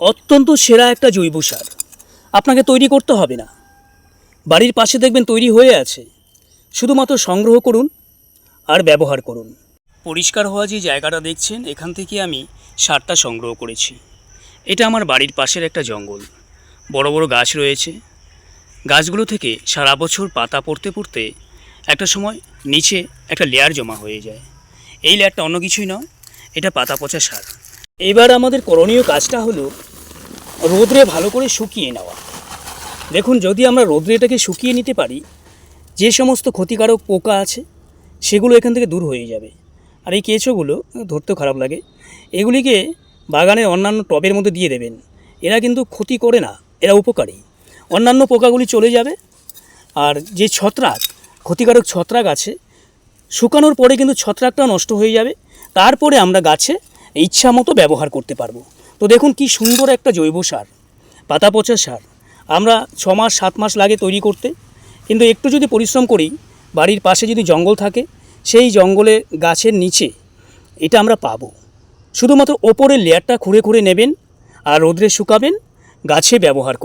অত্যন্ত সেরা একটা জৈব সার। আপনাকে তৈরি করতে হবে না। বাড়ির পাশে দেখবেন তৈরি হয়ে আছে। শুধুমাত্র সংগ্রহ করুন আর ব্যবহার করুন। পরিষ্কার হওয়া যে জায়গাটা দেখছেন, এখান থেকে আমি সারটা সংগ্রহ করেছি। এটা আমার বাড়ির পাশের একটা জঙ্গল। বড় বড় গাছ রয়েছে। গাছগুলো থেকে সারা বছর পাতা পড়তে পড়তে একটা সময় নিচে একটা লেয়ার জমা হয়ে যায়। এই লেয়ারটা অন্য কিছুই নয়, এটা পাতা পচা সার। এবার আমাদের করণীয় কাজটা হলো রোদ্রে ভালো করে শুকিয়ে নেওয়া। দেখুন, যদি আমরা রোদ্রে এটাকে শুকিয়ে নিতে পারি, যে সমস্ত ক্ষতিকারক পোকা আছে, সেগুলো এখান থেকে দূর হয়ে যাবে। আর এই কেঁচোগুলো, ধরতেও খারাপ লাগে, এগুলিকে বাগানের অন্যান্য টবের মধ্যে দিয়ে দেবেন। এরা কিন্তু ক্ষতি করে না, এরা উপকারী। অন্যান্য পোকাগুলি চলে যাবে, আর যে ছত্রাক, ক্ষতিকারক ছত্রাক আছে, শুকানোর পরে কিন্তু ছত্রাকটা নষ্ট হয়ে যাবে। তারপরে আমরা গাছে ইচ্ছা মতো ব্যবহার করতে পারব। তো দেখুন কি সুন্দর একটা জৈব সার পাতা পচা সার। আমরা ছ মাস, সাত মাস লাগে তৈরি করতে। কিন্তু একটু যদি পরিশ্রম করি, বাড়ির পাশে যদি জঙ্গল থাকে, সেই জঙ্গলে গাছের নিচে এটা আমরা পাবো। শুধুমাত্র ওপরের লেয়ারটা খুঁড়ে খুঁড়ে নেবেন আর রোদ্রে শুকাবেন, গাছে ব্যবহার